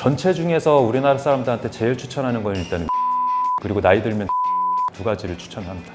전체 중에서 우리나라 사람들한테 제일 추천하는 건 일단은 그리고 나이 들면 두 가지를 추천합니다.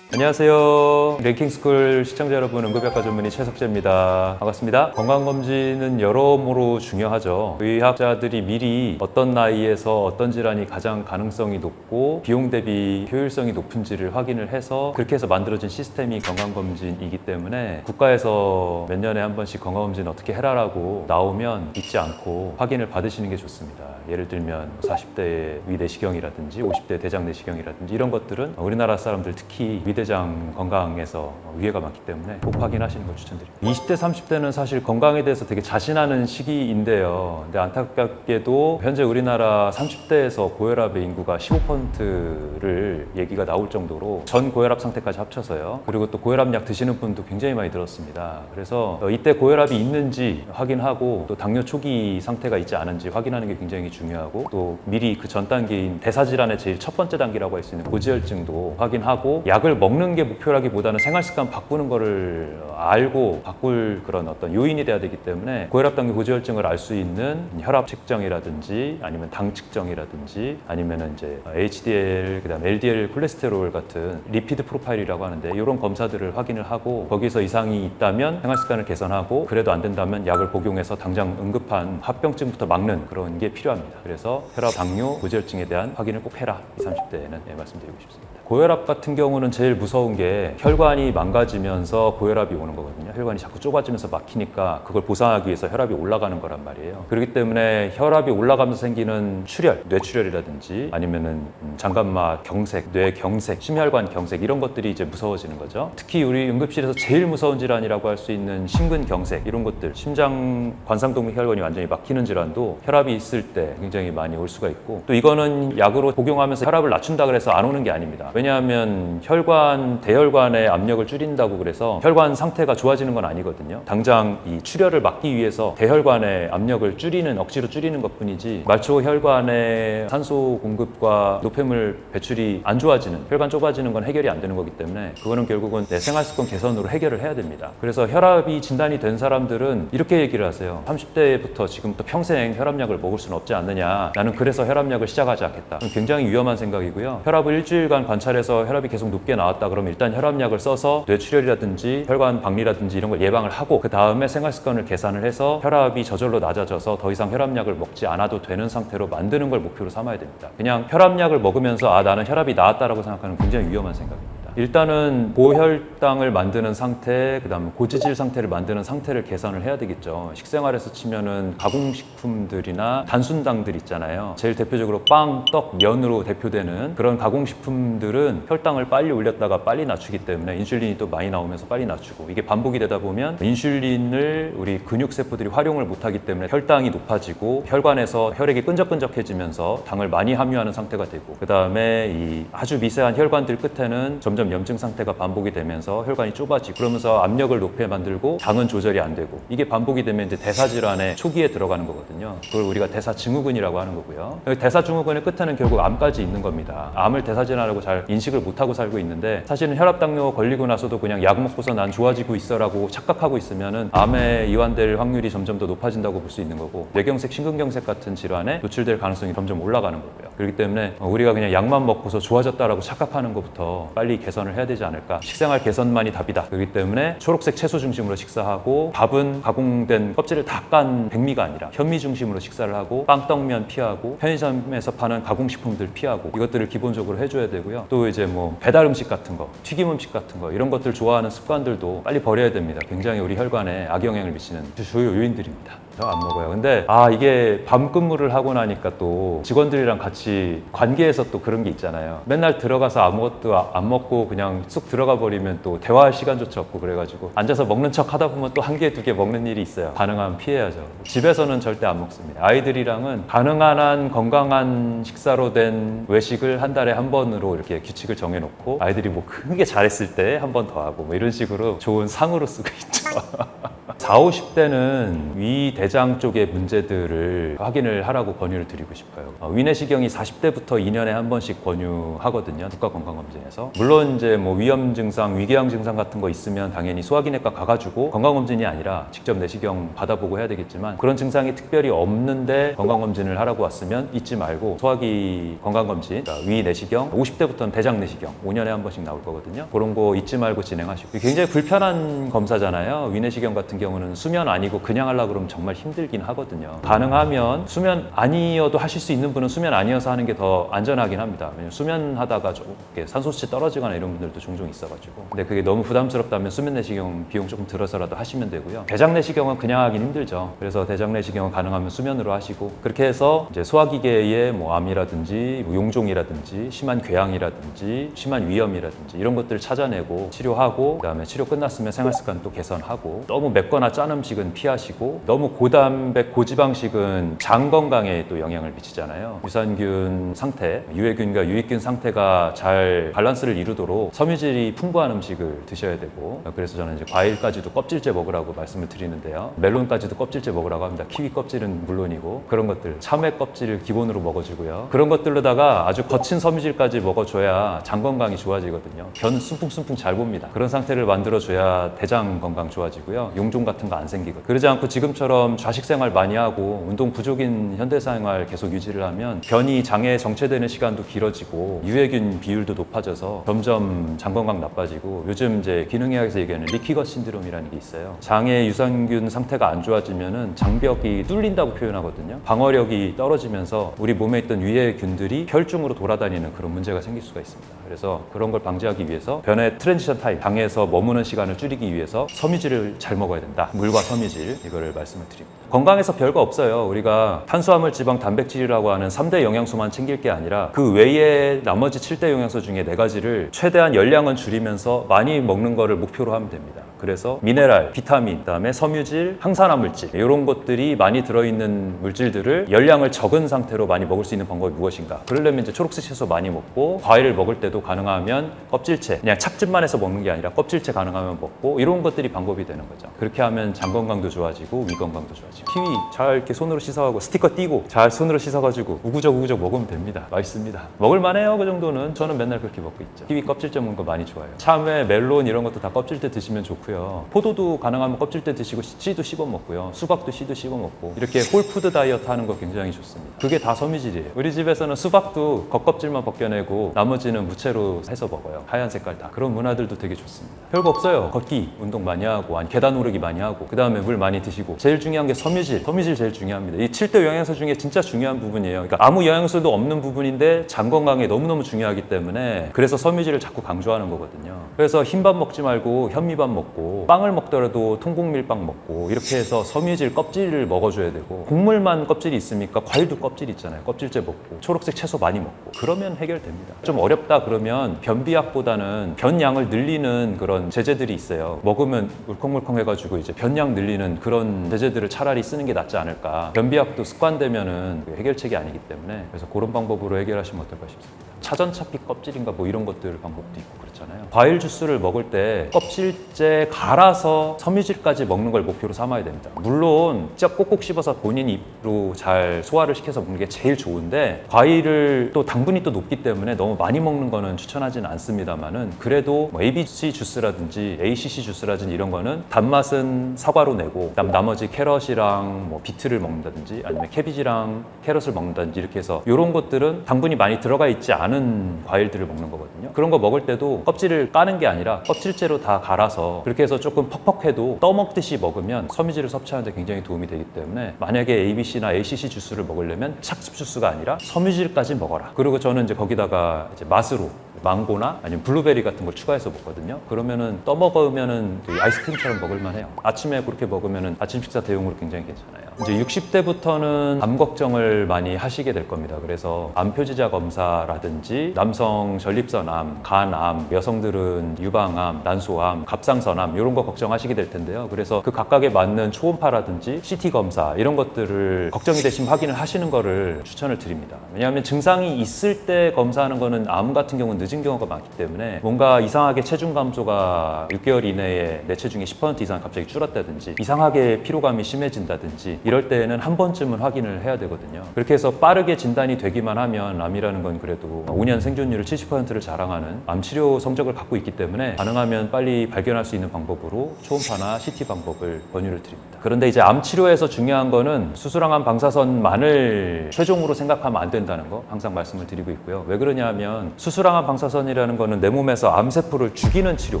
안녕하세요. 랭킹스쿨 시청자 여러분, 응급의학과 전문의 최석재입니다. 반갑습니다. 건강검진은 여러모로 중요하죠. 의학자들이 미리 어떤 나이에서 어떤 질환이 가장 가능성이 높고 비용 대비 효율성이 높은지를 확인을 해서 그렇게 해서 만들어진 시스템이 건강검진이기 때문에 국가에서 몇 년에 한 번씩 건강검진 어떻게 해라라고 나오면 잊지 않고 확인을 받으시는 게 좋습니다. 예를 들면 40대 위내시경이라든지 50대 대장 내시경이라든지 이런 것들은 우리나라 사람들 특히 위대 장 건강에서 위해가 많기 때문에 꼭 확인하시는 걸 추천드립니다. 20대, 30대는 사실 건강에 대해서 되게 자신하는 시기인데요. 근데 안타깝게도 현재 우리나라 30대에서 고혈압의 인구가 15%를 얘기가 나올 정도로 전 고혈압 상태까지 합쳐서요. 그리고 또 고혈압약 드시는 분도 굉장히 많이 들었습니다. 그래서 이때 고혈압이 있는지 확인하고 또 당뇨 초기 상태가 있지 않은지 확인하는 게 굉장히 중요하고 또 미리 그 전 단계인 대사질환의 제일 첫 번째 단계라고 할 수 있는 고지혈증도 확인하고 약을 먹는 게 목표라기보다는 생활 습관 바꾸는 거를 알고 바꿀 그런 어떤 요인이 돼야 되기 때문에 고혈압 단계 고지혈증을 알 수 있는 혈압 측정이라든지 아니면 당 측정이라든지 아니면은 이제 HDL 그다음 LDL 콜레스테롤 같은 리피드 프로파일이라고 하는데 이런 검사들을 확인을 하고 거기서 이상이 있다면 생활 습관을 개선하고 그래도 안 된다면 약을 복용해서 당장 응급한 합병증부터 막는 그런 게 필요합니다. 그래서 혈압, 당뇨, 고지혈증에 대한 확인을 꼭 해라. 20, 30대에는 네, 말씀드리고 싶습니다. 고혈압 같은 경우는 제일 무서운 게 혈관이 망가지면서 고혈압이 오는 거거든요. 혈관이 자꾸 좁아지면서 막히니까 그걸 보상하기 위해서 혈압이 올라가는 거란 말이에요. 그렇기 때문에 혈압이 올라가면서 생기는 출혈, 뇌출혈이라든지 아니면은 음, 장갑마 경색, 뇌 경색, 심혈관 경색 이런 것들이 이제 무서워지는 거죠. 특히 우리 응급실에서 제일 무서운 질환이라고 할 수 있는 심근경색 이런 것들, 심장 관상동맥 혈관이 완전히 막히는 질환도 혈압이 있을 때 굉장히 많이 올 수가 있고 또 이거는 약으로 복용하면서 혈압을 낮춘다 그래서 안 오는 게 아닙니다. 왜냐하면 혈관 대혈관의 압력을 줄인다고 그래서 혈관 상태가 좋아지는 건 아니거든요. 당장 이 출혈을 막기 위해서 대혈관의 압력을 줄이는 억지로 줄이는 것 뿐이지 말초 혈관의 산소 공급과 노폐물 배출이 안 좋아지는 혈관 좁아지는 건 해결이 안 되는 거기 때문에 그거는 결국은 내 생활 습관 개선으로 해결을 해야 됩니다. 그래서 혈압이 진단이 된 사람들은 이렇게 얘기를 하세요. 30대부터 지금부터 평생 혈압약을 먹을 수는 없지 않느냐. 나는 그래서 혈압약을 시작하지 않겠다. 굉장히 위험한 생각이고요. 혈압을 일주일간 관찰 해서 혈압이 계속 높게 나왔다 그러면 일단 혈압약을 써서 뇌출혈이라든지 혈관 박리라든지 이런 걸 예방을 하고 그 다음에 생활 습관을 개선을 해서 혈압이 저절로 낮아져서 더 이상 혈압약을 먹지 않아도 되는 상태로 만드는 걸 목표로 삼아야 됩니다. 그냥 혈압약을 먹으면서 아 나는 혈압이 나았다라고 생각하는 굉장히 위험한 생각입니다. 일단은 고혈당을 만드는 상태, 그다음에 고지질 상태를 만드는 상태를 개선을 해야 되겠죠. 식생활에서 치면은 가공식품들이나 단순당들 있잖아요. 제일 대표적으로 빵, 떡, 면으로 대표되는 그런 가공식품들은 혈당을 빨리 올렸다가 빨리 낮추기 때문에 인슐린이 또 많이 나오면서 빨리 낮추고 이게 반복이 되다 보면 인슐린을 우리 근육 세포들이 활용을 못하기 때문에 혈당이 높아지고 혈관에서 혈액이 끈적끈적해지면서 당을 많이 함유하는 상태가 되고 그 다음에 이 아주 미세한 혈관들 끝에는 점점 염증 상태가 반복이 되면서 혈관이 좁아지고 그러면서 압력을 높게 만들고 당은 조절이 안 되고 이게 반복이 되면 이제 대사 질환의 초기에 들어가는 거거든요. 그걸 우리가 대사 증후군이라고 하는 거고요. 여기 대사 증후군의 끝에는 결국 암까지 있는 겁니다. 암을 대사 질환이라고 잘 인식을 못 하고 살고 있는데 사실은 혈압 당뇨 걸리고 나서도 그냥 약 먹고서 난 좋아지고 있어라고 착각하고 있으면은 암에 이완될 확률이 점점 더 높아진다고 볼 수 있는 거고 뇌경색, 심근경색 같은 질환에 노출될 가능성이 점점 올라가는 거고요. 그렇기 때문에 우리가 그냥 약만 먹고서 좋아졌다라고 착각하는 것부터 빨리 개선 을 해야 되지 않을까. 식생활 개선만이 답이다. 그렇기 때문에 초록색 채소 중심으로 식사하고 밥은 가공된 껍질을 다 깐 백미가 아니라 현미 중심으로 식사를 하고 빵, 떡면 피하고 편의점에서 파는 가공식품들 피하고 이것들을 기본적으로 해줘야 되고요. 또 이제 뭐 배달 음식 같은 거, 튀김 음식 같은 거 이런 것들 좋아하는 습관들도 빨리 버려야 됩니다. 굉장히 우리 혈관에 악영향을 미치는 주요 요인들입니다. 저안 먹어요. 근데 아 이게 밤 근무를 하고 나니까 또 직원들이랑 같이 관계에서 또 그런 게 있잖아요. 맨날 들어가서 아무것도 아- 안 먹고 그냥 쑥 들어가 버리면 또 대화할 시간조차 없고 그래가지고 앉아서 먹는 척 하다 보면 또 한 개 두 개 먹는 일이 있어요. 가능하면 피해야죠. 집에서는 절대 안 먹습니다. 아이들이랑은 가능한 한 건강한 식사로 된 외식을 한 달에 한 번으로 이렇게 규칙을 정해놓고 아이들이 뭐 크게 잘했을 때 한 번 더 하고 뭐 이런 식으로 좋은 상으로 쓰고 있죠. 4, 50대는 위 대장 쪽의 문제들을 확인을 하라고 권유를 드리고 싶어요. 어, 위내시경이 40대부터 2년에 한 번씩 권유하거든요. 국가건강검진에서. 물론 이제 뭐 위험 증상, 위궤양 증상 같은 거 있으면 당연히 소화기내과 가가지고 건강검진이 아니라 직접 내시경 받아보고 해야 되겠지만 그런 증상이 특별히 없는데 건강검진을 하라고 왔으면 잊지 말고 소화기 건강검진, 그러니까 위 내시경, 50대부터는 대장 내시경 5년에 한 번씩 나올 거거든요. 그런 거 잊지 말고 진행하시고 굉장히 불편한 검사잖아요. 위내시경 같은 경우는 수면 아니고 그냥 하려고 그러면 정말 힘들긴 하거든요. 가능하면 수면 아니어도 하실 수 있는 분은 수면 아니어서 하는 게 더 안전하긴 합니다. 왜냐면 수면 하다가 좀 이렇게 산소 수치 떨어지거나 이런 분들도 종종 있어가지고. 근데 그게 너무 부담스럽다면 수면 내시경 비용 조금 들어서라도 하시면 되고요. 대장 내시경은 그냥 하긴 힘들죠. 그래서 대장 내시경은 가능하면 수면으로 하시고 그렇게 해서 이제 소화기계의 뭐 암이라든지 뭐 용종이라든지 심한 궤양이라든지 심한 위염이라든지 이런 것들을 찾아내고 치료하고 그다음에 치료 끝났으면 생활 습관 또 개선하고 너무 맵거나 짠 음식은 피하시고 너무 고 단백 고지방식은 장 건강에 또 영향을 미치잖아요. 유산균 상태, 유해균과 유익균 상태가 잘 밸런스를 이루도록 섬유질이 풍부한 음식을 드셔야 되고 그래서 저는 이제 과일까지도 껍질째 먹으라고 말씀을 드리는데요. 멜론까지도 껍질째 먹으라고 합니다. 키위 껍질은 물론이고 그런 것들 참외 껍질을 기본으로 먹어주고요. 그런 것들로다가 아주 거친 섬유질까지 먹어줘야 장 건강이 좋아지거든요. 변 숨풍숨풍 잘 봅니다. 그런 상태를 만들어줘야 대장 건강 좋아지고요. 용종 같은 거 안 생기고 그러지 않고 지금처럼 좌식 생활 많이 하고 운동 부족인 현대 생활 계속 유지를 하면 변이 장에 정체되는 시간도 길어지고 유해균 비율도 높아져서 점점 장 건강 나빠지고 요즘 이제 기능의학에서 얘기하는 리키거 신드롬이라는 게 있어요. 장의 유산균 상태가 안 좋아지면은 장벽이 뚫린다고 표현하거든요. 방어력이 떨어지면서 우리 몸에 있던 유해균들이 혈중으로 돌아다니는 그런 문제가 생길 수가 있습니다. 그래서 그런 걸 방지하기 위해서 변의 트랜지션 타임, 장에서 머무는 시간을 줄이기 위해서 섬유질을 잘 먹어야 된다. 물과 섬유질 이거를 말씀을 드립니다. 건강에서 별거 없어요. 우리가 탄수화물, 지방, 단백질이라고 하는 3대 영양소만 챙길 게 아니라 그 외에 나머지 7대 영양소 중에 네 가지를 최대한 열량은 줄이면서 많이 먹는 거를 목표로 하면 됩니다. 그래서 미네랄, 비타민, 그다음에 섬유질, 항산화 물질 이런 것들이 많이 들어있는 물질들을 열량을 적은 상태로 많이 먹을 수 있는 방법이 무엇인가? 그러려면 이제 초록색 채소 많이 먹고 과일을 먹을 때도 가능하면 껍질째 그냥 착즙만 해서 먹는 게 아니라 껍질째 가능하면 먹고 이런 것들이 방법이 되는 거죠. 그렇게 하면 장 건강도 좋아지고 위 건강도 좋아지고 키위 잘 이렇게 손으로 씻어가고 스티커 띄고 잘 손으로 씻어가지고 우구적 우구적 먹으면 됩니다. 맛있습니다. 먹을만해요 그 정도는 저는 맨날 그렇게 먹고 있죠. 키위 껍질째 먹는 거 많이 좋아해요. 참외, 멜론 이런 것도 다 껍질째 드시면 좋고요. 포도도 가능하면 껍질째 드시고 씨도 씹어 먹고요. 수박도 씨도 씹어 먹고 이렇게 홀푸드 다이어트 하는 거 굉장히 좋습니다. 그게 다 섬유질이에요. 우리 집에서는 수박도 겉껍질만 벗겨내고 나머지는 무채로 해서 먹어요. 하얀 색깔 다. 그런 문화들도 되게 좋습니다. 별거 없어요. 걷기 운동 많이 하고 아니 계단 오르기 많이 하고 그 다음에 물 많이 드시고 제일 중요한 게 섬유질. 섬유질 제일 중요합니다. 이 7대 영양소 중에 진짜 중요한 부분이에요. 그러니까 아무 영양소도 없는 부분인데 장 건강에 너무너무 중요하기 때문에 그래서 섬유질을 자꾸 강조하는 거거든요. 그래서 흰밥 먹지 말고 현미밥 먹고 빵을 먹더라도 통곡밀빵 먹고 이렇게 해서 섬유질 껍질을 먹어줘야 되고 곡물만 껍질이 있으니까 과일도 껍질 있잖아요. 껍질째 먹고 초록색 채소 많이 먹고 그러면 해결됩니다. 좀 어렵다 그러면 변비약보다는 변양을 늘리는 그런 제제들이 있어요. 먹으면 울컹물컹 해가지고 이제 변양 늘리는 그런 제제들을 차라리 쓰는 게 낫지 않을까. 변비약도 습관되면은 해결책이 아니기 때문에 그래서 그런 방법으로 해결하시면 어떨까 싶습니다. 차전차피 껍질인가 뭐 이런 것들 방법도 있고 그렇 잖아요. 과일 주스를 먹을 때 껍질째 갈아서 섬유질까지 먹는 걸 목표로 삼아야 됩니다. 물론 진짜 꼭꼭 씹어서 본인 입으로 잘 소화를 시켜서 먹는 게 제일 좋은데 과일을 또 당분이 또 높기 때문에 너무 많이 먹는 거는 추천하지는 않습니다만은 그래도 뭐 ABC 주스라든지 ACC 주스라든지 이런 거는 단맛은 사과로 내고 그다음 나머지 캐럿이랑 뭐 비트를 먹는다든지 아니면 캐비지랑 캐럿을 먹는다든지 이렇게 해서 이런 것들은 당분이 많이 들어가 있지 않은 과일들을 먹는 거거든요. 그런 거 먹을 때도 껍질을 까는 게 아니라 껍질째로 다 갈아서 그렇게 해서 조금 퍽퍽해도 떠먹듯이 먹으면 섬유질을 섭취하는 데 굉장히 도움이 되기 때문에 만약에 ABC나 ACC 주스를 먹으려면 착즙 주스가 아니라 섬유질까지 먹어라. 그리고 저는 이제 거기다가 이제 맛으로 망고나 아니면 블루베리 같은 걸 추가해서 먹거든요. 그러면은 떠먹으면은 그 아이스크림처럼 먹을만 해요. 아침에 그렇게 먹으면은 아침 식사 대용으로 굉장히 괜찮아요. 이제 60대부터는 암 걱정을 많이 하시게 될 겁니다. 그래서 암 표지자 검사라든지 남성 전립선암, 간암, 여성들은 유방암, 난소암, 갑상선암 이런 거 걱정하시게 될 텐데요. 그래서 그 각각에 맞는 초음파라든지 CT 검사 이런 것들을 걱정이 되시면 확인을 하시는 거를 추천을 드립니다. 왜냐하면 증상이 있을 때 검사하는 거는 암 같은 경우는 늦은 검진 경우가 많기 때문에 뭔가 이상하게 체중 감소가 6개월 이내에 내 체중이 10% 이상 갑자기 줄었다든지 이상하게 피로감이 심해진다든지 이럴 때에는 한 번쯤은 확인을 해야 되거든요. 그렇게 해서 빠르게 진단이 되기만 하면 암이라는 건 그래도 5년 생존율을 70%를 자랑하는 암 치료 성적을 갖고 있기 때문에 가능하면 빨리 발견할 수 있는 방법으로 초음파나 CT 방법을 권유를 드립니다. 그런데 이제 암 치료에서 중요한 거는 수술항암 방사선만을 최종으로 생각하면 안 된다는 거 항상 말씀을 드리고 있고요. 왜 그러냐면 수술항암 방사선 이라는 거는 내 몸에서 암세포를 죽이는 치료,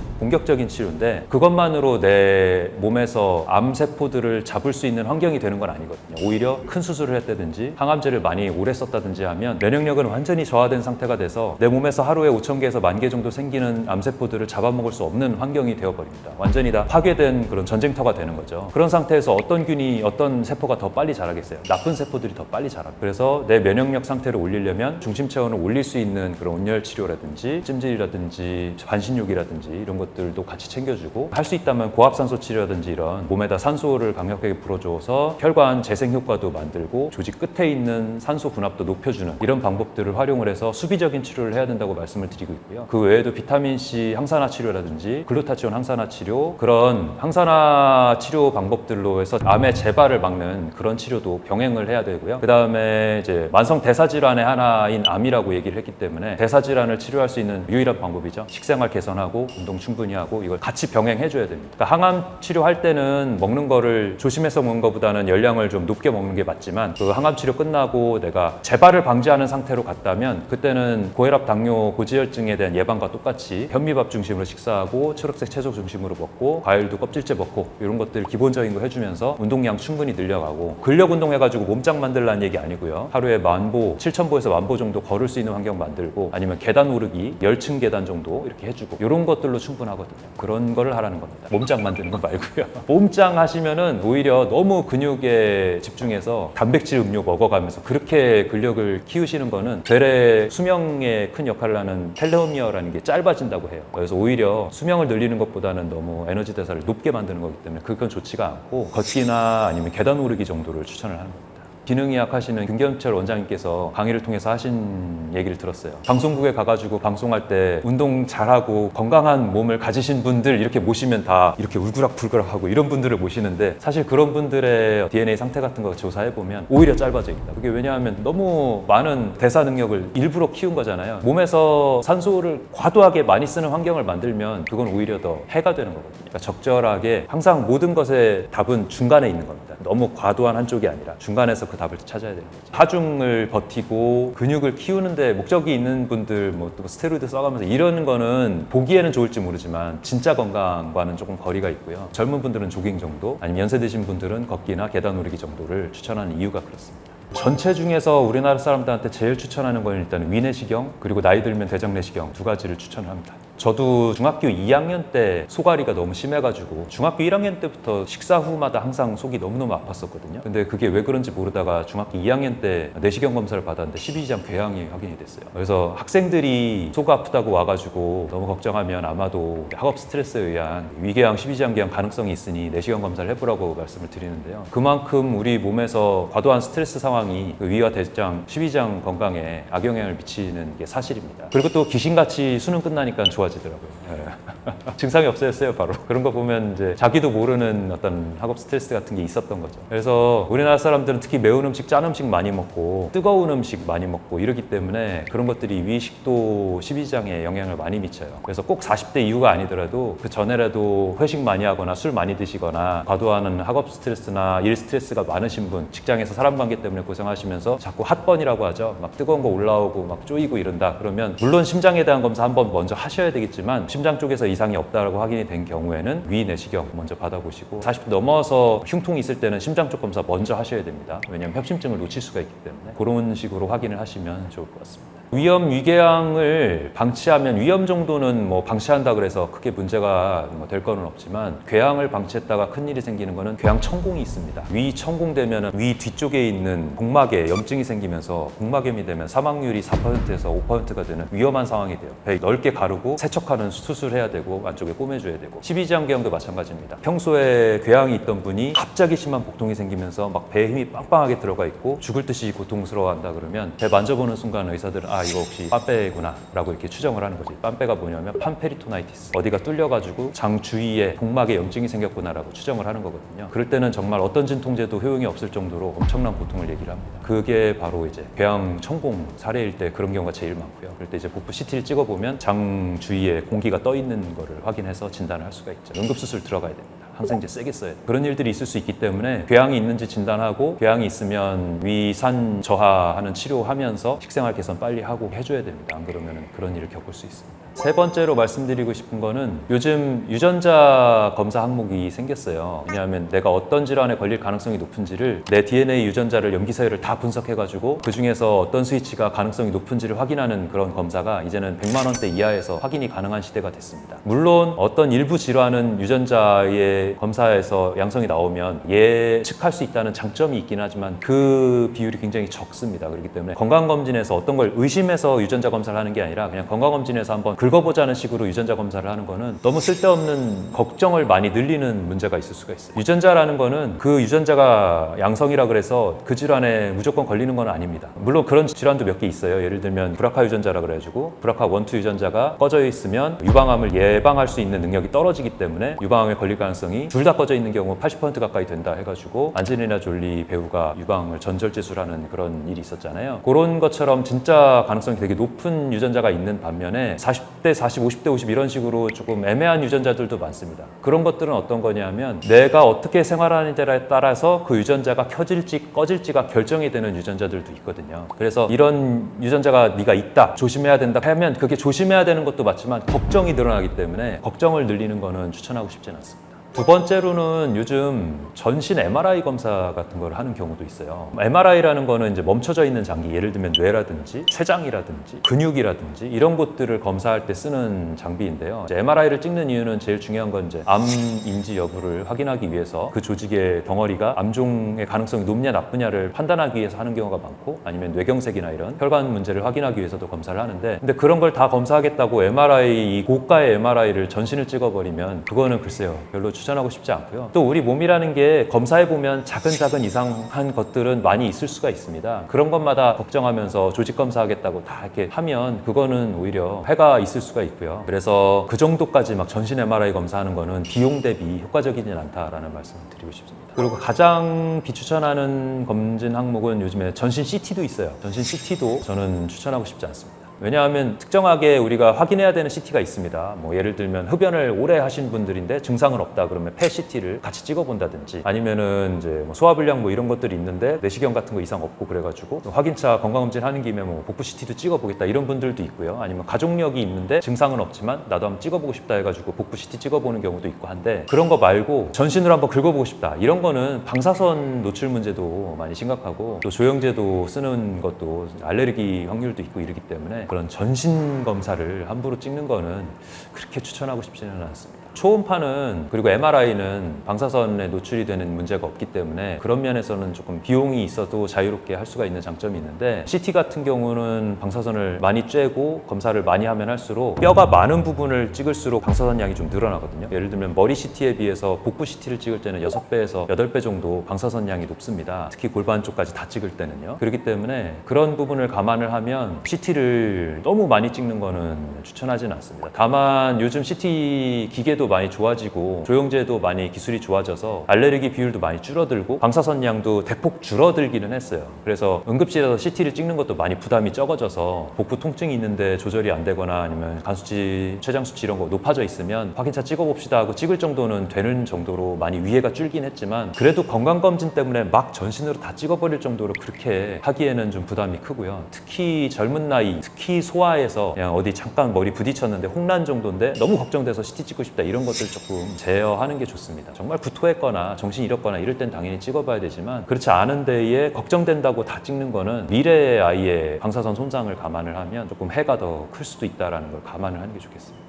공격적인 치료인데 그것만으로 내 몸에서 암세포들을 잡을 수 있는 환경이 되는 건 아니거든요. 오히려 큰 수술을 했다든지 항암제를 많이 오래 썼다든지 하면 면역력은 완전히 저하된 상태가 돼서 내 몸에서 하루에 5천 개에서 만 개 정도 생기는 암세포들을 잡아먹을 수 없는 환경이 되어버립니다. 완전히 다 파괴된 그런 전쟁터가 되는 거죠. 그런 상태에서 어떤 균이 어떤 세포가 더 빨리 자라겠어요? 나쁜 세포들이 더 빨리 자라. 그래서 내 면역력 상태를 올리려면 중심 체온을 올릴 수 있는 그런 온열 치료라든지 찜질이라든지 반신욕이라든지 이런 것들도 같이 챙겨주고 할 수 있다면 고압산소 치료라든지 이런 몸에다 산소를 강력하게 불어줘서 혈관 재생 효과도 만들고 조직 끝에 있는 산소 분압도 높여주는 이런 방법들을 활용을 해서 수비적인 치료를 해야 된다고 말씀을 드리고 있고요. 그 외에도 비타민 C 항산화 치료라든지 글루타치온 항산화 치료 그런 항산화 치료 방법들로 해서 암의 재발을 막는 그런 치료도 병행을 해야 되고요. 그 다음에 이제 만성 대사 질환의 하나인 암이라고 얘기를 했기 때문에 대사 질환을 치료 할 수 있는 유일한 방법이죠. 식생활 개선하고 운동 충분히 하고 이걸 같이 병행해 줘야 됩니다. 그러니까 항암 치료할 때는 먹는 거를 조심해서 먹는 것보다는 열량을 좀 높게 먹는 게 맞지만 그 항암 치료 끝나고 내가 재발을 방지하는 상태로 갔다면 그때는 고혈압, 당뇨, 고지혈증에 대한 예방과 똑같이 현미밥 중심으로 식사하고 초록색 채소 중심으로 먹고 과일도 껍질째 먹고 이런 것들 기본적인 거 해주면서 운동량 충분히 늘려가고 근력 운동 해가지고 몸짱 만들라는 얘기 아니고요. 하루에 만보, 7,000보에서 만보 정도 걸을 수 있는 환경 만들고 아니면 계단 오르 기, 열층 계단 정도 이렇게 해주고 이런 것들로 충분하거든요. 그런 거를 하라는 겁니다. 몸짱 만드는 거 말고요. 몸짱 하시면은 오히려 너무 근육에 집중해서 단백질 음료 먹어가면서 그렇게 근력을 키우시는 거는 되레 수명에 큰 역할을 하는 텔레오미어라는 게 짧아진다고 해요. 그래서 오히려 수명을 늘리는 것보다는 너무 에너지 대사를 높게 만드는 거기 때문에 그건 좋지가 않고 걷기나 아니면 계단 오르기 정도를 추천을 하는 겁니다. 기능의학 하시는 김경철 원장님께서 강의를 통해서 하신 얘기를 들었어요. 방송국에 가가지고 방송할 때 운동 잘하고 건강한 몸을 가지신 분들 이렇게 모시면 다 이렇게 울그락불그락하고 이런 분들을 모시는데 사실 그런 분들의 DNA 상태 같은 거 조사해 보면 오히려 짧아져 있다. 그게 왜냐하면 너무 많은 대사 능력을 일부러 키운 거잖아요. 몸에서 산소를 과도하게 많이 쓰는 환경을 만들면 그건 오히려 더 해가 되는 거거든요. 그러니까 적절하게 항상 모든 것의 답은 중간에 있는 겁니다. 너무 과도한 한쪽이 아니라 중간에서 그 답을 찾아야 되는 거죠. 하중을 버티고 근육을 키우는데 목적이 있는 분들 뭐 또 스테로이드 써가면서 이러는 거는 보기에는 좋을지 모르지만 진짜 건강과는 조금 거리가 있고요. 젊은 분들은 조깅 정도 아니면 연세 드신 분들은 걷기나 계단 오르기 정도를 추천하는 이유가 그렇습니다. 전체 중에서 우리나라 사람들한테 제일 추천하는 건 일단 위내시경 그리고 나이 들면 대장내시경 두 가지를 추천합니다. 저도 중학교 2학년 때 소가리가 너무 심해가지고 중학교 1학년 때부터 식사 후마다 항상 속이 너무너무 아팠었거든요. 근데 그게 왜 그런지 모르다가 중학교 2학년 때 내시경 검사를 받았는데 12지장 궤양이 확인이 됐어요. 그래서 학생들이 속 아프다고 와가지고 너무 걱정하면 아마도 학업 스트레스에 의한 위궤양, 12지장 궤양 가능성이 있으니 내시경 검사를 해보라고 말씀을 드리는데요. 그만큼 우리 몸에서 과도한 스트레스 상황이 그 위와 대장, 12지장 건강에 악영향을 미치는 게 사실입니다. 그리고 또 귀신같이 수능 끝나니까 좋아 지더라고요. 예. 증상이 없어졌어요, 바로. 그런 거 보면 이제 자기도 모르는 어떤 학업 스트레스 같은 게 있었던 거죠. 그래서 우리나라 사람들은 특히 매운 음식, 짠 음식 많이 먹고 뜨거운 음식 많이 먹고 이러기 때문에 그런 것들이 위식도 12장에 영향을 많이 미쳐요. 그래서 꼭 40대 이후가 아니더라도 그 전에라도 회식 많이 하거나 술 많이 드시거나 과도한 학업 스트레스나 일 스트레스가 많으신 분, 직장에서 사람 관계 때문에 고생하시면서 자꾸 핫번이라고 하죠. 막 뜨거운 거 올라오고 막 쪼이고 이런다. 그러면 물론 심장에 대한 검사 한번 먼저 하셔야 되겠지만 심장 쪽에서 이상이 없다라고 확인이 된 경우에는 위 내시경 먼저 받아보시고 40대 넘어서 흉통이 있을 때는 심장 쪽 검사 먼저 하셔야 됩니다. 왜냐하면 협심증을 놓칠 수가 있기 때문에 그런 식으로 확인을 하시면 좋을 것 같습니다. 위염 위궤양을 방치하면 위염 정도는 뭐 방치한다 그래서 크게 문제가 뭐 될 거는 없지만 궤양을 방치했다가 큰 일이 생기는 거는 궤양 천공이 있습니다. 위 천공되면은 위 뒤쪽에 있는 복막에 염증이 생기면서 복막염이 되면 사망률이 4%에서 5%가 되는 위험한 상황이 돼요. 배 넓게 가르고 세척하는 수술해야 되고 안쪽에 꼬매줘야 되고 12지장 궤양도 마찬가지입니다. 평소에 궤양이 있던 분이 갑자기 심한 복통이 생기면서 막 배에 힘이 빵빵하게 들어가 있고 죽을 듯이 고통스러워한다 그러면 배 만져보는 순간 의사들은 아 이거 혹시 빤빼구나 라고 이렇게 추정을 하는 거지. 빤빼가 뭐냐면 판페리토나이티스. 어디가 뚫려가지고 장 주위에 복막에 염증이 생겼구나라고 추정을 하는 거거든요. 그럴 때는 정말 어떤 진통제도 효용이 없을 정도로 엄청난 고통을 얘기를 합니다. 그게 바로 이제 궤양 천공 사례일 때 그런 경우가 제일 많고요. 그럴 때 이제 복부 CT를 찍어 보면 장 주위에 공기가 떠 있는 거를 확인해서 진단을 할 수가 있죠. 응급수술 들어가야 됩니다 항생제 세게 써야 돼요. 그런 일들이 있을 수 있기 때문에 궤양이 있는지 진단하고 궤양이 있으면 위산 저하하는 치료하면서 식생활 개선 빨리 하고 해줘야 됩니다. 안 그러면 그런 일을 겪을 수 있습니다. 세 번째로 말씀드리고 싶은 거는 요즘 유전자 검사 항목이 생겼어요. 왜냐하면 내가 어떤 질환에 걸릴 가능성이 높은지를 내 DNA 유전자를 염기서열을 다 분석해가지고 그 중에서 어떤 스위치가 가능성이 높은지를 확인하는 그런 검사가 이제는 100만 원대 이하에서 확인이 가능한 시대가 됐습니다. 물론 어떤 일부 질환은 유전자의 검사에서 양성이 나오면 예측할 수 있다는 장점이 있긴 하지만 그 비율이 굉장히 적습니다. 그렇기 때문에 건강검진에서 어떤 걸 의심해서 유전자 검사를 하는 게 아니라 그냥 건강검진에서 한번 긁어보자는 식으로 유전자 검사를 하는 거는 너무 쓸데없는 걱정을 많이 늘리는 문제가 있을 수가 있어요. 유전자라는 거는 그 유전자가 양성이라 그래서 그 질환에 무조건 걸리는 건 아닙니다. 물론 그런 질환도 몇 개 있어요. 예를 들면 브라카 유전자라 그래가지고 브라카 원투 유전자가 꺼져 있으면 유방암을 예방할 수 있는 능력이 떨어지기 때문에 유방암에 걸릴 가능성이 둘 다 꺼져 있는 경우 80% 가까이 된다 해가지고 안젤리나 졸리 배우가 유방을 전절제술하는 그런 일이 있었잖아요. 그런 것처럼 진짜 가능성이 되게 높은 유전자가 있는 반면에 40 대, 40, 50대, 50 이런 식으로 조금 애매한 유전자들도 많습니다. 그런 것들은 어떤 거냐면 내가 어떻게 생활하는지에 따라서 그 유전자가 켜질지 꺼질지가 결정이 되는 유전자들도 있거든요. 그래서 이런 유전자가 네가 있다, 조심해야 된다 하면 그게 조심해야 되는 것도 맞지만 걱정이 늘어나기 때문에 걱정을 늘리는 거는 추천하고 싶지는 않습니다. 두 번째로는 요즘 전신 MRI 검사 같은 걸 하는 경우도 있어요. MRI라는 거는 이제 멈춰져 있는 장기, 예를 들면 뇌라든지 췌장이라든지 근육이라든지 이런 것들을 검사할 때 쓰는 장비인데요. MRI를 찍는 이유는 제일 중요한 건 이제 암 인지 여부를 확인하기 위해서 그 조직의 덩어리가 암종의 가능성이 높냐 나쁘냐를 판단하기 위해서 하는 경우가 많고 아니면 뇌경색이나 이런 혈관 문제를 확인하기 위해서도 검사를 하는데 근데 그런 걸 다 검사하겠다고 MRI 이 고가의 MRI를 전신을 찍어버리면 그거는 글쎄요 별로 추 천하고 싶지 않고요. 또 우리 몸이라는 게 검사해 보면 작은 작은 이상한 것들은 많이 있을 수가 있습니다. 그런 것마다 걱정하면서 조직 검사하겠다고 다 이렇게 하면 그거는 오히려 해가 있을 수가 있고요. 그래서 그 정도까지 막 전신 MRI 검사하는 거는 비용 대비 효과적이진 않다라는 말씀을 드리고 싶습니다. 그리고 가장 비추천하는 검진 항목은 요즘에 전신 CT도 있어요. 전신 CT도 저는 추천하고 싶지 않습니다. 왜냐하면 특정하게 우리가 확인해야 되는 CT가 있습니다. 뭐 예를 들면 흡연을 오래 하신 분들인데 증상은 없다 그러면 폐 CT를 같이 찍어본다든지 아니면은 이제 뭐 소화불량 뭐 이런 것들이 있는데 내시경 같은 거 이상 없고 그래가지고 확인차 건강검진 하는 김에 뭐 복부 CT도 찍어보겠다 이런 분들도 있고요. 아니면 가족력이 있는데 증상은 없지만 나도 한번 찍어보고 싶다 해가지고 복부 CT 찍어보는 경우도 있고 한데 그런 거 말고 전신으로 한번 긁어보고 싶다 이런 거는 방사선 노출 문제도 많이 심각하고 또 조영제도 쓰는 것도 알레르기 확률도 있고 이러기 때문에 그런 전신 검사를 함부로 찍는 거는 그렇게 추천하고 싶지는 않습니다. 초음파는 그리고 MRI는 방사선에 노출이 되는 문제가 없기 때문에 그런 면에서는 조금 비용이 있어도 자유롭게 할 수가 있는 장점이 있는데 CT 같은 경우는 방사선을 많이 쬐고 검사를 많이 하면 할수록 뼈가 많은 부분을 찍을수록 방사선 양이 좀 늘어나거든요. 예를 들면 머리 CT에 비해서 복부 CT를 찍을 때는 6배에서 8배 정도 방사선 양이 높습니다. 특히 골반 쪽까지 다 찍을 때는요. 그렇기 때문에 그런 부분을 감안을 하면 CT를 너무 많이 찍는 거는 추천하지는 않습니다. 다만 요즘 CT 기계도 많이 좋아지고 조영제도 많이 기술이 좋아져서 알레르기 비율도 많이 줄어들고 방사선 양도 대폭 줄어들기는 했어요. 그래서 응급실에서 CT를 찍는 것도 많이 부담이 적어져서 복부 통증이 있는데 조절이 안 되거나 아니면 간수치, 췌장 수치 이런 거 높아져 있으면 확인차 찍어봅시다 하고 찍을 정도는 되는 정도로 많이 위해가 줄긴 했지만 그래도 건강검진 때문에 막 전신으로 다 찍어버릴 정도로 그렇게 하기에는 좀 부담이 크고요. 특히 젊은 나이, 특히 소아에서 그냥 어디 잠깐 머리 부딪혔는데 홍란 정도인데 너무 걱정돼서 CT 찍고 싶다 이런 것들 조금 제어하는 게 좋습니다. 정말 구토했거나 정신 잃었거나 이럴 땐 당연히 찍어봐야 되지만 그렇지 않은 데에 걱정된다고 다 찍는 거는 미래의 아이의 방사선 손상을 감안을 하면 조금 해가 더 클 수도 있다라는 걸 감안을 하는 게 좋겠습니다.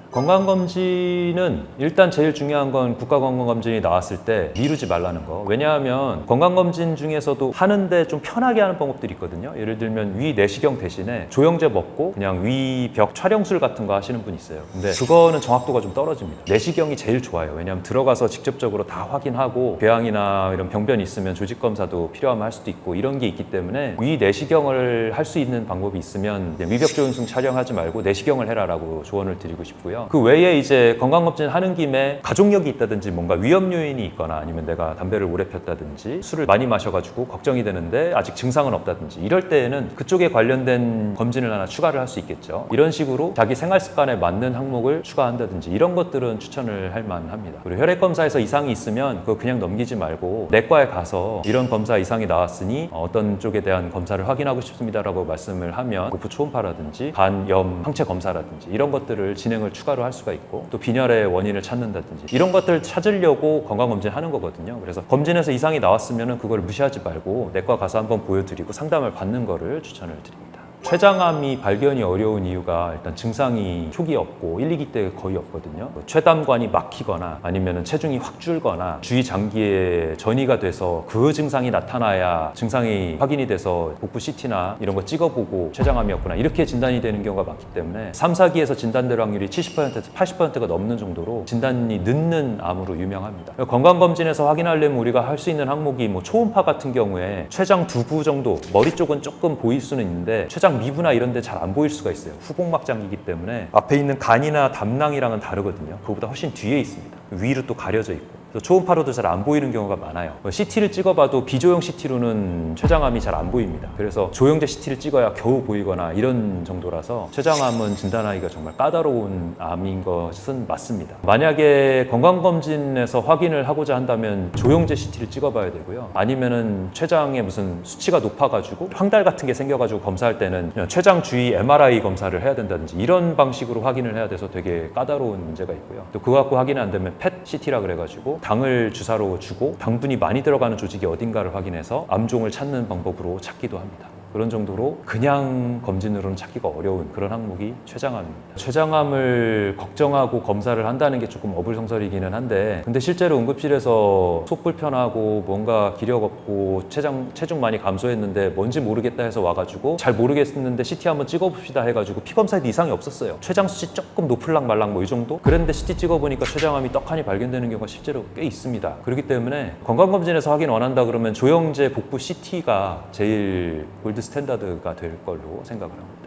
건강검진은 일단 제일 중요한 건 국가건강검진이 나왔을 때 미루지 말라는 거. 왜냐하면 건강검진 중에서도 하는데 좀 편하게 하는 방법들이 있거든요. 예를 들면 위 내시경 대신에 조영제 먹고 그냥 위 벽 촬영술 같은 거 하시는 분 있어요. 근데 그거는 정확도가 좀 떨어집니다. 내시경이 제일 좋아요. 왜냐하면 들어가서 직접적으로 다 확인하고 궤양이나 이런 병변이 있으면 조직 검사도 필요하면 할 수도 있고 이런 게 있기 때문에 위 내시경을 할 수 있는 방법이 있으면 위벽 조영술 촬영하지 말고 내시경을 해라라고 조언을 드리고 싶고요. 그 외에 이제 건강검진 하는 김에 가족력이 있다든지 뭔가 위험 요인이 있거나 아니면 내가 담배를 오래 폈다든지 술을 많이 마셔가지고 걱정이 되는데 아직 증상은 없다든지 이럴 때에는 그쪽에 관련된 검진을 하나 추가를 할 수 있겠죠. 이런 식으로 자기 생활 습관에 맞는 항목을 추가한다든지 이런 것들은 추천을 할 만합니다. 그리고 혈액 검사에서 이상이 있으면 그거 그냥 넘기지 말고 내과에 가서 이런 검사 이상이 나왔으니 어떤 쪽에 대한 검사를 확인하고 싶습니다라고 말씀을 하면 고프 초음파라든지 간염 항체 검사라든지 이런 것들을 진행을 추 가로 할 수가 있고 또 빈혈의 원인을 찾는다든지 이런 것들 찾으려고 건강검진 하는 거거든요. 그래서 검진에서 이상이 나왔으면 그걸 무시하지 말고 내과 가서 한번 보여드리고 상담을 받는 거를 추천을 드립니다. 췌장암이 발견이 어려운 이유가 일단 증상이 초기 없고 1, 2기 때 거의 없거든요. 뭐 췌담관이 막히거나 아니면 체중이 확 줄거나 주위 장기에 전이가 돼서 그 증상이 나타나야 증상이 확인이 돼서 복부 CT나 이런 거 찍어보고 췌장암이었구나 이렇게 진단이 되는 경우가 많기 때문에 3, 4기에서 진단될 확률이 70%에서 80%가 넘는 정도로 진단이 늦는 암으로 유명합니다. 건강검진에서 확인하려면 우리가 할 수 있는 항목이 뭐 초음파 같은 경우에 췌장 두부 정도 머리 쪽은 조금 보일 수는 있는데 췌장 미부나 이런 데 잘 안 보일 수가 있어요. 후공막 장기이기 때문에 앞에 있는 간이나 담낭이랑은 다르거든요. 그거보다 훨씬 뒤에 있습니다. 위로 또 가려져 있고. 초음파로도 잘 안 보이는 경우가 많아요. CT를 찍어봐도 비조형 CT로는 췌장암이 잘 안 보입니다. 그래서 조형제 CT를 찍어야 겨우 보이거나 이런 정도라서 췌장암은 진단하기가 정말 까다로운 암인 것은 맞습니다. 만약에 건강검진에서 확인을 하고자 한다면 조형제 CT를 찍어봐야 되고요. 아니면은 췌장에 무슨 수치가 높아가지고 황달 같은 게 생겨가지고 검사할 때는 췌장 주위 MRI 검사를 해야 된다든지 이런 방식으로 확인을 해야 돼서 되게 까다로운 문제가 있고요. 또 그거 갖고 확인이 안 되면 펫 CT라 그래가지고 당을 주사로 주고 당분이 많이 들어가는 조직이 어딘가를 확인해서 암종을 찾는 방법으로 찾기도 합니다. 그런 정도로 그냥 검진으로는 찾기가 어려운 그런 항목이 췌장암입니다. 췌장암을 걱정하고 검사를 한다는 게 조금 어불성설이기는 한데 근데 실제로 응급실에서 속 불편하고 뭔가 기력 없고 체장, 체중 많이 감소했는데 뭔지 모르겠다 해서 와가지고 잘 모르겠는데 CT 한번 찍어봅시다 해가지고 피 검사에도 이상이 없었어요. 췌장 수치 조금 높을락 말락 뭐 이 정도? 그랬는데 CT 찍어보니까 췌장암이 떡하니 발견되는 경우가 실제로 꽤 있습니다. 그렇기 때문에 건강검진에서 확인 원한다 그러면 조영제 복부 CT가 제일 골드 스탠다드가 될 걸로 생각을 합니다.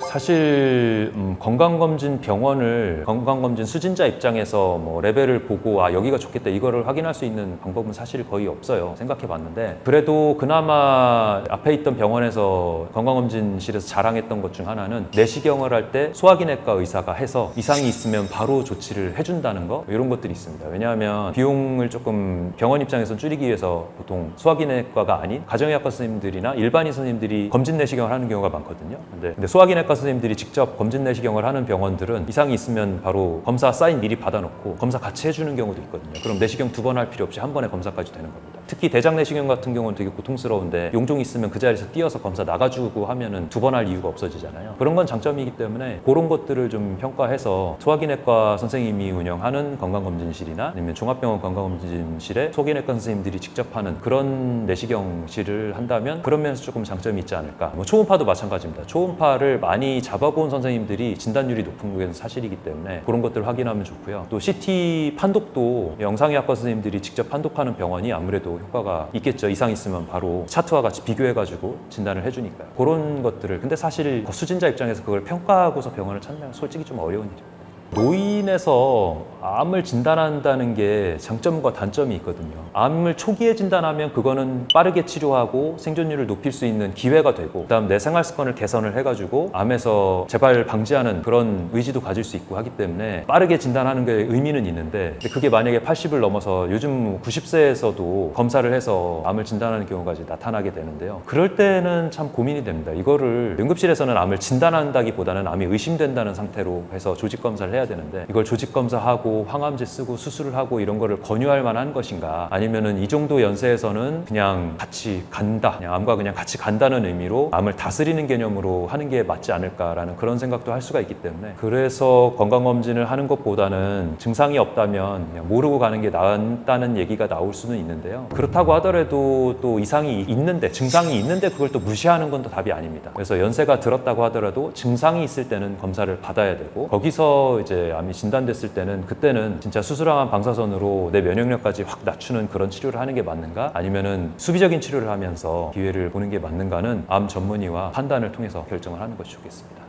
사실 음, 건강검진 병원을 건강검진 수진자 입장에서 뭐 레벨을 보고 아 여기가 좋겠다 이거를 확인할 수 있는 방법은 사실 거의 없어요. 생각해봤는데 그래도 그나마 앞에 있던 병원에서 건강검진실에서 자랑했던 것 중 하나는 내시경을 할 때 소화기내과 의사가 해서 이상이 있으면 바로 조치를 해준다는 거 이런 것들이 있습니다. 왜냐하면 비용을 조금 병원 입장에서 줄이기 위해서 보통 소화기내과가 아닌 가정의학과 선생님들이나 일반인 선생님들이 검진 내시경을 하는 경우가 많거든요. 근데, 근데 소화기내과 선생님들이 직접 검진 내시경을 하는 병원들은 이상이 있으면 바로 검사 사인 미리 받아놓고 검사 같이 해주는 경우도 있거든요. 그럼 내시경 두 번 할 필요 없이 한 번에 검사까지 되는 겁니다. 특히 대장 내시경 같은 경우는 되게 고통스러운데 용종 있으면 그 자리에서 뛰어서 검사 나가주고 하면은 두 번 할 이유가 없어지잖아요. 그런 건 장점이기 때문에 그런 것들을 좀 평가해서 소화기내과 선생님이 운영하는 건강검진실이나 아니면 종합병원 건강검진실에 소화기내과 선생님들이 직접 하는 그런 내시경실을 한다면 그런 면에서 조금 장점이 있지 않을까. 뭐 초음파도 마찬가지입니다. 초음파를 많이 잡아본 선생님들이 진단율이 높은 게 사실이기 때문에 그런 것들을 확인하면 좋고요. 또 CT 판독도 영상의학과 선생님들이 직접 판독하는 병원이 아무래도 효과가 있겠죠. 이상 있으면 바로 차트와 같이 비교해가지고 진단을 해주니까요. 그런 것들을 근데 사실 수진자 입장에서 그걸 평가하고서 병원을 찾는 솔직히 좀 어려운 일입니다. 노인에서 암을 진단한다는 게 장점과 단점이 있거든요. 암을 초기에 진단하면 그거는 빠르게 치료하고 생존율을 높일 수 있는 기회가 되고 그다음 내 생활 습관을 개선을 해가지고 암에서 재발 방지하는 그런 의지도 가질 수 있고 하기 때문에 빠르게 진단하는 게 의미는 있는데 그게 만약에 80을 넘어서 요즘 90세에서도 검사를 해서 암을 진단하는 경우가 이제 나타나게 되는데요. 그럴 때는 참 고민이 됩니다. 이거를 응급실에서는 암을 진단한다기보다는 암이 의심된다는 상태로 해서 조직 검사를 해야 되는데 이걸 조직 검사하고 항암제 쓰고 수술을 하고 이런 거를 권유할 만한 것인가? 아니면은 이 정도 연세에서는 그냥 같이 간다. 그냥 암과 그냥 같이 간다는 의미로 암을 다스리는 개념으로 하는 게 맞지 않을까라는 그런 생각도 할 수가 있기 때문에 그래서 건강검진을 하는 것보다는 증상이 없다면 그냥 모르고 가는 게 낫다는 얘기가 나올 수는 있는데요. 그렇다고 하더라도 또 이상이 있는데 증상이 있는데 그걸 또 무시하는 건 또 답이 아닙니다. 그래서 연세가 들었다고 하더라도 증상이 있을 때는 검사를 받아야 되고 거기서 이제 암이 진단됐을 때는 그때는 진짜 수술항암 방사선으로 내 면역력까지 확 낮추는 그런 치료를 하는 게 맞는가 아니면은 수비적인 치료를 하면서 기회를 보는 게 맞는가는 암 전문의와 판단을 통해서 결정을 하는 것이 좋겠습니다.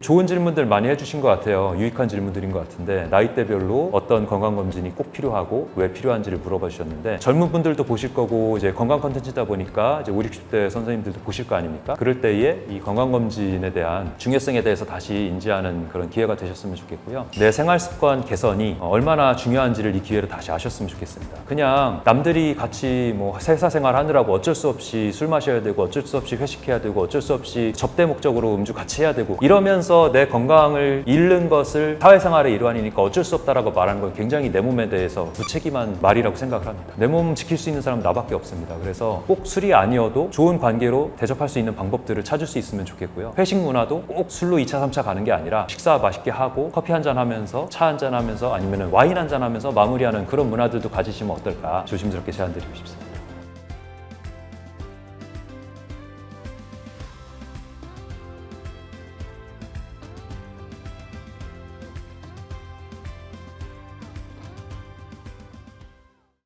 좋은 질문들 많이 해주신 것 같아요. 유익한 질문들인 것 같은데 나이대별로 어떤 건강검진이 꼭 필요하고 왜 필요한지를 물어봐 주셨는데 젊은 분들도 보실 거고 이제 건강 컨텐츠다 보니까 이제 5, 60대 선생님들도 보실 거 아닙니까? 그럴 때에 이 건강검진에 대한 중요성에 대해서 다시 인지하는 그런 기회가 되셨으면 좋겠고요. 내 생활 습관 개선이 얼마나 중요한지를 이 기회로 다시 아셨으면 좋겠습니다. 그냥 남들이 같이 뭐 회사 생활 하느라고 어쩔 수 없이 술 마셔야 되고 어쩔 수 없이 회식해야 되고 어쩔 수 없이 접대 목적으로 음주 같이 해야 되고 이러면서 내 건강을 잃는 것을 사회생활의 일환이니까 어쩔 수 없다라고 말하는 건 굉장히 내 몸에 대해서 무책임한 말이라고 생각을 합니다. 내 몸 지킬 수 있는 사람 은 나밖에 없습니다. 그래서 꼭 술이 아니어도 좋은 관계로 대접할 수 있는 방법들을 찾을 수 있으면 좋겠고요. 회식 문화도 꼭 술로 2차, 3차 가는 게 아니라 식사 맛있게 하고 커피 한 잔 하면서 차 한 잔 하면서 아니면 와인 한 잔 하면서 마무리하는 그런 문화들도 가지시면 어떨까 조심스럽게 제안 드리고 싶습니다.